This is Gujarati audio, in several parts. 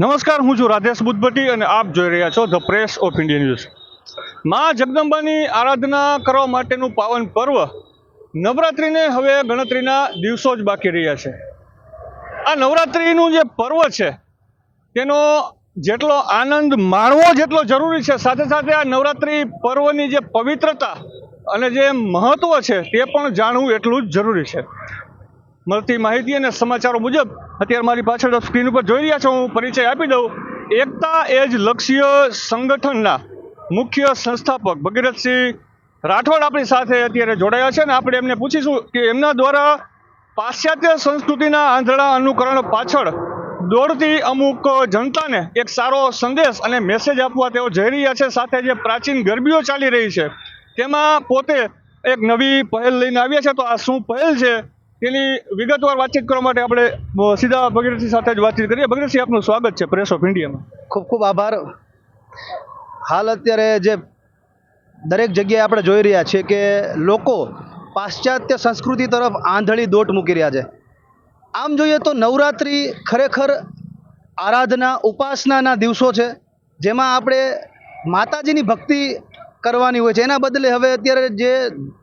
નમસ્કાર, હું છું રાધેશ બુદ્ધભટ્ટી અને આપ જોઈ રહ્યા છો the press of India news. માં જગદંબાની આરાધના કરવા માટેનું પાવન પર્વ નવરાત્રિને હવે ગણતરીના દિવસો જ બાકી રહ્યા છે. આ નવરાત્રિનું જે પર્વ છે, તેનો જેટલો આનંદ માણવો જેટલો જરૂરી છે, સાથે સાથે આ નવરાત્રિ પર્વની જે પવિત્રતા અને જે મહત્ત્વ છે, તે પણ જાણવું એટલું જ જરૂરી છે. મળતી માહિતી અને સમાચારો મુજબ અત્યારે મારી પાછળ સ્ક્રીન ઉપર જોઈ રહ્યા છો, હું પરિચય આપી દઉં. એકતા એજ લક્ષ્ય સંગઠનના મુખ્ય સંસ્થાપક ભગીરથસિંહ રાઠોડ આપણી સાથે અત્યારે જોડાયા છે અને આપણે એમને પૂછીશું કે એમના દ્વારા પાશ્ચાત્ય સંસ્કૃતિના આંધળા અનુકરણ પાછળ દોડતી અમુક જનતાને એક સારો સંદેશ અને મેસેજ આપવા તેઓ જઈ રહ્યા છે. સાથે જે પ્રાચીન ગરબીઓ ચાલી રહી છે, તેમાં પોતે એક નવી પહેલ લઈને આવ્યા છે. તો આ શું પહેલ છે? તેની વિગતવાર વાતચીત કરવા માટે આપણે સીધા ભગીરથસિંહ સાથે જ વાતચીત કરીએ. ભગીરથસિંહ આપનું સ્વાગત છે પ્રેસ ઓફ ઇન્ડિયામાં ખૂબ ખૂબ આભાર. હાલ અત્યારે જે દરેક જગ્યાએ આપણે જોઈ રહ્યા છીએ કે લોકો પાશ્ચાત્ય સંસ્કૃતિ તરફ આંધળી દોટ મૂકી રહ્યા છે. આમ જોઈએ તો નવરાત્રિ ખરેખર આરાધના, ઉપાસનાના દિવસો છે, જેમાં આપણે માતાજીની ભક્તિ કરવાની હોય છે. એના બદલે હવે અત્યારે જે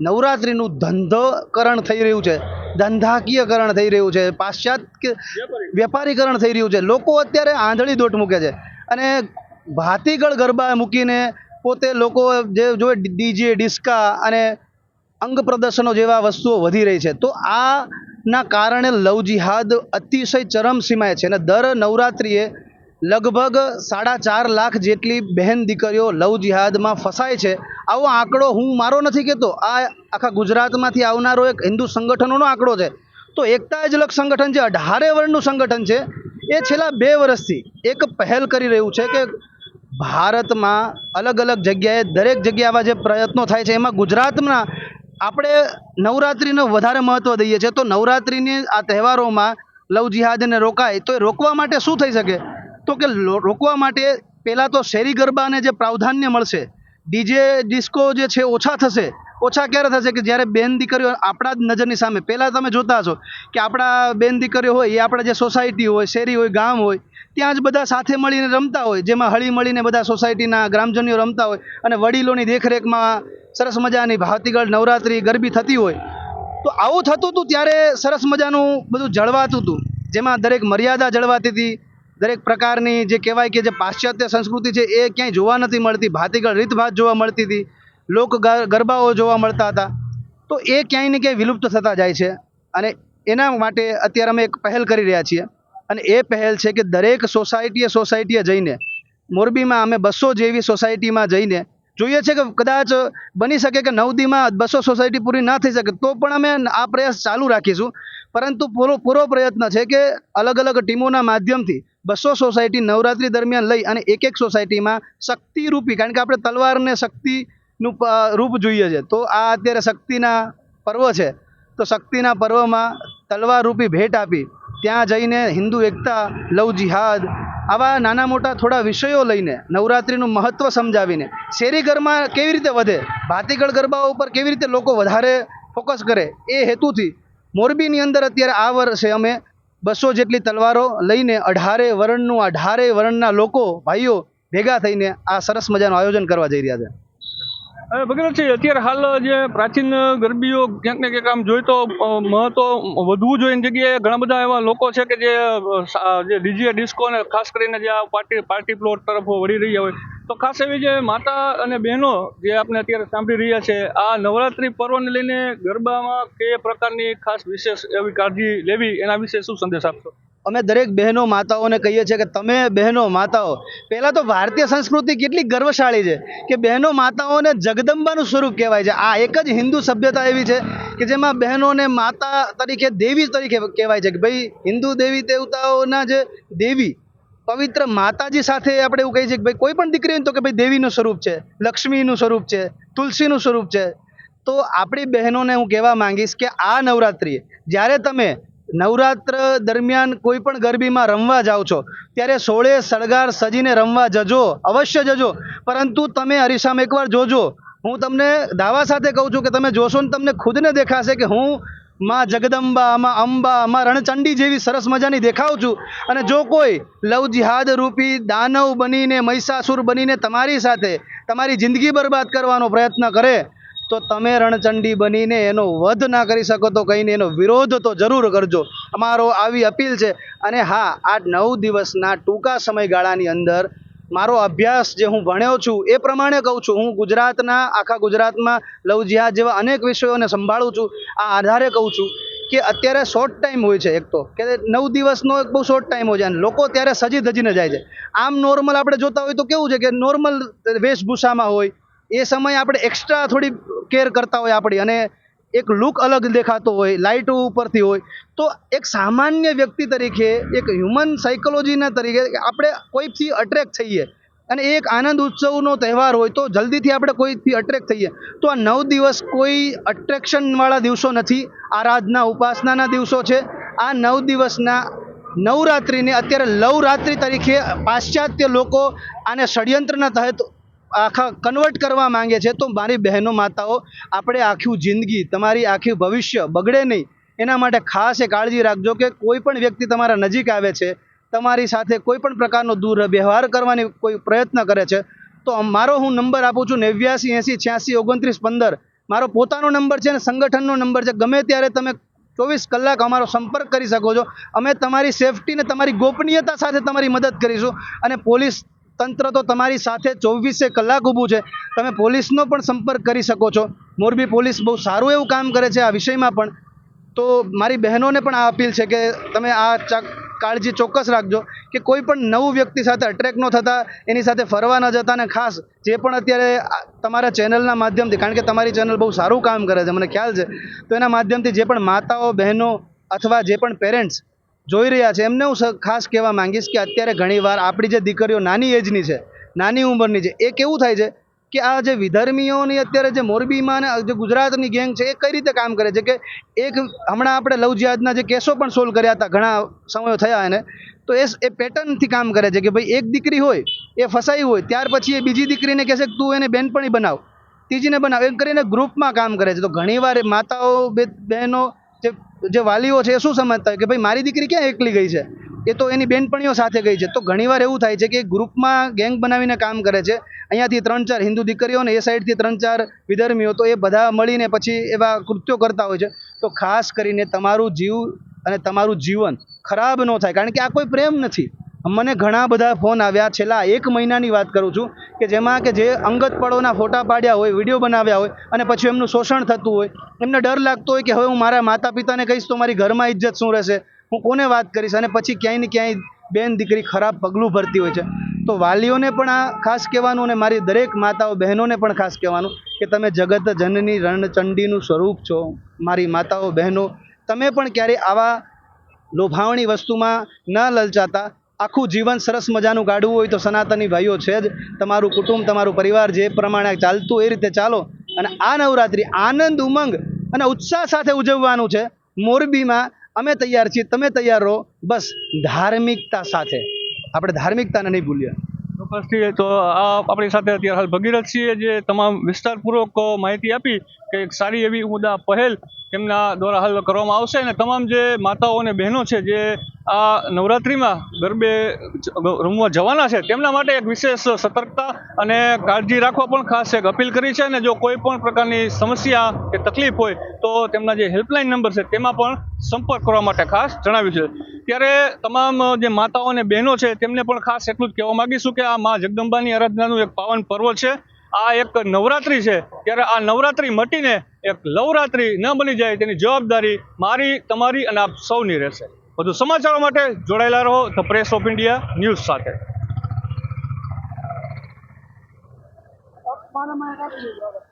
નવરાત્રિનું ધંધોકરણ થઈ રહ્યું છે ધંધાકીયકરણ થઈ રહ્યું છે પાશ્ચાત્ય વેપારીકરણ થઈ રહ્યું છે. લોકો અત્યારે આંધળી દોટ મૂકે છે. અને ભાતીગળ ગરબા મૂકીને પોતે લોકો જે જોવે ડીજે ડિસ્કા અને અંગ પ્રદર્શનો જેવા વસ્તુઓ વધી રહી છે. તો આના કારણે લવ જિહાદ અતિશય ચરમસીમાએ છે. અને દર નવરાત્રિએ લગભગ સાડા ચાર લાખ જેટલી બહેન દીકરીઓ લવ જિહાદમાં ફસાય છે. આવો આંકડો હું મારો નથી કહેતો. આ આખા ગુજરાતમાંથી આવનારો એક હિન્દુ સંગઠનોનો આંકડો છે. તો એકતા જ લક્ષ સંગઠન છે, અઢારે વર્ણનું સંગઠન છે. એ છેલ્લા બે વર્ષથી એક પહેલ કરી રહ્યું છે કે ભારતમાં અલગ અલગ જગ્યાએ દરેક જગ્યાએ આવા જે પ્રયત્નો થાય છે, એમાં ગુજરાતમાં આપણે નવરાત્રિને વધારે મહત્ત્વ દઈએ છીએ. તો નવરાત્રિની આ તહેવારોમાં લવ જિહાદને રોકાય. તો એ રોકવા માટે શું થઈ શકે? તો કે રોકવા માટે પહેલાં તો શેરી ગરબાને જે પ્રાવધાન્ય મળશે, ડીજે, ડિસ્કો જે છે ઓછા થશે. ઓછા ક્યારે થશે કે જ્યારે બેન દીકરીઓ આપણા જ નજરની સામે, પહેલાં તમે જોતા હશો કે આપણા બેન દીકરીઓ હોય, એ આપણા જે સોસાયટી હોય, શેરી હોય, ગામ હોય, ત્યાં જ બધા સાથે મળીને રમતા હોય, જેમાં હળી મળીને બધા સોસાયટીના ગ્રામજનીઓ રમતા હોય અને વડીલોની દેખરેખમાં સરસ મજાની ભાતીગળ નવરાત્રિ ગરબી થતી હોય. તો આવું થતું હતું ત્યારે સરસ મજાનું બધું જળવાતું હતું જેમાં દરેક મર્યાદા જળવાતી હતી. દરેક પ્રકારની જે કહેવાય કે જે પાશ્ચાત્ય સંસ્કૃતિ છે, એ ક્યાંય જોવા નથી મળતી. ભાતીગળ રીતભાત જોવા મળતી હતી. લોક ગરબાઓ જોવા મળતા હતા. તો એ ક્યાંય ને ક્યાંય વિલુપ્ત થતા જાય છે. અને એના માટે અત્યારે અમે એક પહેલ કરી રહ્યા છીએ. અને એ પહેલ છે કે દરેક સોસાયટીએ સોસાયટીએ જઈને, મોરબીમાં અમે બસો જેવી સોસાયટીમાં જઈને, જોઈએ છે કે કદાચ બની શકે કે નવદીમાં બસો સોસાયટી પૂરી ના થઈ શકે, તો પણ અમે આ પ્રયાસ ચાલુ રાખીશું. પરંતુ પૂરો પૂરો પ્રયત્ન છે કે અલગ અલગ ટીમોના માધ્યમથી બસો સોસાયટી નવરાત્રી દરમિયાન લઈ અને એક એક સોસાયટીમાં શક્તિરૂપી, કારણ કે આપણે તલવારને શક્તિનું રૂપ જોઈએ છે. તો આ અત્યારે શક્તિના પર્વ છે. તો શક્તિના પર્વમાં તલવારરૂપી ભેટ આપી. ત્યાં જઈને હિન્દુ એકતા, લવ જિહાદ આવા નાના મોટા થોડા વિષયો લઈને નવરાત્રિનું મહત્ત્વ સમજાવીને શેરી ઘરમાં કેવી રીતે વધે, ભાતીગળ ગરબાઓ ઉપર કેવી રીતે લોકો વધારે ફોકસ કરે એ હેતુથી મોરબીની અંદર અત્યારે આ વર્ષે અમે બસો જેટલી તલવારો લઈને અઢારે વર્ણનું, અઢારે વર્ણના લોકો, ભાઈઓ ભેગા થઈને આ સરસ મજાનું આયોજન કરવા જઈ રહ્યા છે. ભગીરથસિંહ અત્યારે હાલ જે પ્રાચીન ગરબીઓ ક્યાંક ને ક્યાંક આમ જોઈએ તો મહત્વ વધવું જોઈએ જગ્યાએ ઘણા બધા એવા લોકો છે કે જે જે ડીજે ડિસ્કો ને ખાસ કરીને જે આ પાર્ટી પાર્ટી પ્લોટ તરફ વળી રહ્યા હોય તો ખાસ એવી જે માતા અને બહેનો જે આપણે અત્યારે સાંભળી રહ્યા છે, આ નવરાત્રિ પર્વને લઈને ગરબામાં કે પ્રકારની ખાસ વિશેષ એવી કાળજી લેવી, એના વિશે શું સંદેશ આપશો? અમે દરેક બહેનો માતાઓને કહીએ છીએ કે તમે બહેનો માતાઓ, પહેલાં તો ભારતીય સંસ્કૃતિ કેટલી ગર્વશાળી છે કે બહેનો માતાઓને જગદંબાનું સ્વરૂપ કહેવાય છે. આ એક જ હિન્દુ સભ્યતા એવી છે કે જેમાં બહેનોને માતા તરીકે, દેવી તરીકે કહેવાય છે કે ભાઈ હિન્દુ દેવી દેવતાઓના જે દેવી પવિત્ર માતાજી સાથે આપણે એવું કહીએ છીએ કે ભાઈ કોઈ પણ દીકરી હોય તો કે ભાઈ દેવીનું સ્વરૂપ છે, લક્ષ્મીનું સ્વરૂપ છે, તુલસીનું સ્વરૂપ છે. તો આપણી બહેનોને હું કહેવા માંગીશ કે આ નવરાત્રિએ જ્યારે તમે નવરાત્ર દરમિયાન કોઈ પણ ગરબીમાં રમવા જાઓ છો, ત્યારે સોળે સળગાર સજીને રમવા જજો, અવશ્ય જજો. પરંતુ તમે અરીસામાં એકવાર જોજો. હું તમને દાવા સાથે કહું છું કે તમે જોશો ને તમને ખુદને દેખાશે કે હું માં જગદંબા, માં અંબા, માં રણચંડી જેવી સરસ મજાની દેખાવ છું. અને જો કોઈ લવ જિહાદ રૂપી દાનવ બનીને, મહિષાસુર બનીને તમારી સાથે તમારી જિંદગી બરબાદ કરવાનો પ્રયત્ન કરે, તો તમે રણચંડી બનીને એનો વધ ના કરી શકો તો કહીને એનો વિરોધ તો જરૂર કરજો. અમારો આવી અપીલ છે. અને હા, આ નવ દિવસના ટૂંકા સમયગાળાની અંદર મારો અભ્યાસ જે હું ભણ્યો છું, એ પ્રમાણે કહું છું. હું ગુજરાતના, આખા ગુજરાતમાં લવ જિહાદ જેવા અનેક વિષયોને સંભાળું છું. આ આધારે કહું છું કે અત્યારે શોર્ટ ટાઈમ હોય છે એક તો. કે નવ દિવસનો એક બહુ શોર્ટ ટાઈમ હોય છે. અને લોકો ત્યારે સજી ધજીને જાય છે. આમ નોર્મલ આપણે જોતા હોય તો કેવું છે કે નોર્મલ વેશભૂષામાં હોય, એ સમયે આપણે એક્સ્ટ્રા થોડી કેર કરતા હોય આપણી. અને એક લુક અલગ દેખાતો હોય લાઇટ ઉપરથી હોય, તો એક સામાન્ય વ્યક્તિ તરીકે, એક હ્યુમન સાયકોલોજીના તરીકે આપણે કોઈથી અટ્રેક્ટ થઈએ? અને એક આનંદ ઉત્સવનો તહેવાર હોય તો જલ્દીથી આપણે કોઈથી અટ્રેક્ટ થઈએ? તો આ નવ દિવસ કોઈ અટ્રેક્શનવાળા દિવસો નથી, આરાધના, ઉપાસનાના દિવસો છે. આ નવ દિવસના નવરાત્રિને અત્યારે લવરાત્રિ તરીકે પાશ્ચાત્ય લોકો આને ષડયંત્રના તહેત આખા કન્વર્ટ કરવા માંગે છે, તો મારી બહેનો માતાઓ, આપણે આખી જિંદગી, તમારી આખી ભવિષ્ય બગડે નહીં. એના માટે ખાસ એ કાળજી રાખજો કે કોઈ પણ વ્યક્તિ તમારા નજીક આવે છે, તમારી સાથે કોઈ પણ પ્રકારનો દૂર વ્યવહાર કરવાની કોઈ પ્રયત્ન કરે છે, તો મારો હું નંબર આપું છું નેવ્યાસી, એંસી, છ્યાસી, ઓગણત્રીસ, પંદર. મારો પોતાનો નંબર છે અને સંગઠનનો નંબર છે. ગમે ત્યારે તમે ચોવીસ કલાક અમારો સંપર્ક કરી શકો છો. અમે તમારી સેફટી ને તમારી ગોપનીયતા સાથે તમારી મદદ કરીશું અને પોલીસ તંત્ર તો તમારી સાથે ચોવીસે કલાક ઊભું છે. તમે પોલીસનો પણ સંપર્ક કરી શકો છો. મોરબી પોલીસ બહુ સારું એવું કામ કરે છે આ વિષયમાં પણ. તો મારી બહેનોને પણ આ અપીલ છે કે તમે આ કાળજી ચોક્કસ રાખજો કે કોઈ પણ નવું વ્યક્તિ સાથે અટ્રેક ન થતા, એની સાથે ફરવા ન જતા અને ખાસ જે પણ અત્યારે તમારા ચેનલના માધ્યમથી, કારણ કે તમારી ચેનલ બહુ સારું કામ કરે છે, મને ખ્યાલ છે. તો એના માધ્યમથી જે પણ માતાઓ, બહેનો અથવા જે પણ પેરેન્ટ્સ જોઈ રહ્યા છે. એમને હું ખાસ કહેવા માંગીશ કે અત્યારે ઘણીવાર આપણી જે દીકરીઓ નાની એજની છે, નાની ઉંમરની છે, એ કેવું થાય છે કે આ જે વિધર્મીઓની અત્યારે જે મોરબીમાં અને જે ગુજરાતની ગેંગ છે, એ કઈ રીતે કામ કરે છે કે એક હમણાં આપણે લવ જિહાદના જે કેસો પણ સોલ્વ કર્યા હતા, ઘણા સમયો થયા એને, તો એ એ પેટર્નથી કામ કરે છે કે ભાઈ એક દીકરી હોય, એ ફસાઈ હોય, ત્યાર પછી એ બીજી દીકરીને કહેશે કે તું એને બહેનપણી બનાવ, ત્રીજીને બનાવ, એમ કરીને ગ્રુપમાં કામ કરે છે. તો ઘણીવાર માતાઓ બહેનો જે જે વાલીઓ છે એ શું સમજતા હોય કે ભાઈ મારી દીકરી ક્યાં એકલી ગઈ છે? એ તો એની બેનપણીઓ સાથે ગઈ છે. તો ઘણીવાર એવું થાય છે કે ગ્રુપમાં ગેંગ બનાવીને કામ કરે છે. અહીંયાથી ત્રણ ચાર હિન્દુ દીકરીઓ ને એ સાઈડથી ત્રણ ચાર વિધર્મીઓ તો એ બધા મળીને પછી એવા કૃત્યો કરતા હોય છે. તો ખાસ કરીને તમારું જીવ અને તમારું જીવન ખરાબ ન થાય. કારણ કે આ કોઈ પ્રેમ નથી. મને ઘણા બધા ફોન આવ્યા. છેલ્લા એક મહિનાની વાત કરું છું કે જેમાં કે જે અંગત પળોના ફોટા પાડ્યા હોય, વીડિયો બનાવ્યા હોય અને પછી એમનું શોષણ થતું હોય, એમને ડર લાગતો હોય કે હવે હું મારા માતા પિતાને કહીશ તો મારી ઘરમાં ઇજ્જત શું રહેશે? હું કોને વાત કરીશ? અને પછી ક્યાંય ને ક્યાંય બેન દીકરી ખરાબ પગલું ભરતી હોય છે. તો વાલીઓને પણ આ ખાસ કહેવાનું અને મારી દરેક માતાઓ, બહેનોને પણ ખાસ કહેવાનું કે તમે જગત જનની રણચંડીનું સ્વરૂપ છો, મારી માતાઓ, બહેનો. તમે પણ ક્યારેય આવા લોભાવણી વસ્તુમાં ન લલચાતા. આખું જીવન સરસ મજાનું કાઢવું હોય તો સનાતની ભાઈઓ છે જ. તમારું કુટુંબ, તમારું પરિવાર જે પ્રમાણે ચાલતું એ રીતે ચાલો. અને આ નવરાત્રિ આનંદ, ઉમંગ અને ઉત્સાહ સાથે ઉજવવાનું છે. મોરબીમાં અમે તૈયાર છીએ, તમે તૈયાર રહો. બસ, ધાર્મિકતા સાથે. આપણે ધાર્મિકતાને નહીં ભૂલીએ. તો આપણી સાથે અત્યારે હાલ ભગીરથસિંહે જે તમામ વિસ્તારપૂર્વક માહિતી આપી. કે એક સારી એવી ઉમદા પહેલ તેમના દ્વારા હાલ કરવામાં આવશે અને તમામ જે માતાઓ અને બહેનો છે જે આ નવરાત્રિમાં ગરબે રમવા જવાના છે, તેમના માટે એક વિશેષ સતર્કતા અને કાળજી રાખવા પણ ખાસ એક અપીલ કરી છે અને જો કોઈ પણ પ્રકારની સમસ્યા કે તકલીફ હોય તો તેમના જે હેલ્પલાઇન નંબર છે તેમાં પણ સંપર્ક કરવા માટે ખાસ જણાવ્યું છે. ત્યારે તમામ જે માતાઓ અને બહેનો છે તેમને પણ ખાસ એટલું જ કહેવા માંગીશું કે આ મા જગદંબાની આરાધનાનું એક પાવન પર્વ છે. આ એક નવરાત્રિ છે. ત્યારે આ નવરાત્રિ મટીને એક લવરાત્રિ ન બની જાય તેની જવાબદારી મારી, તમારી અને આપ સૌની રહેશે. વધુ સમાચારો માટે જોડાયેલા રહો the press of India news સાથે. મારા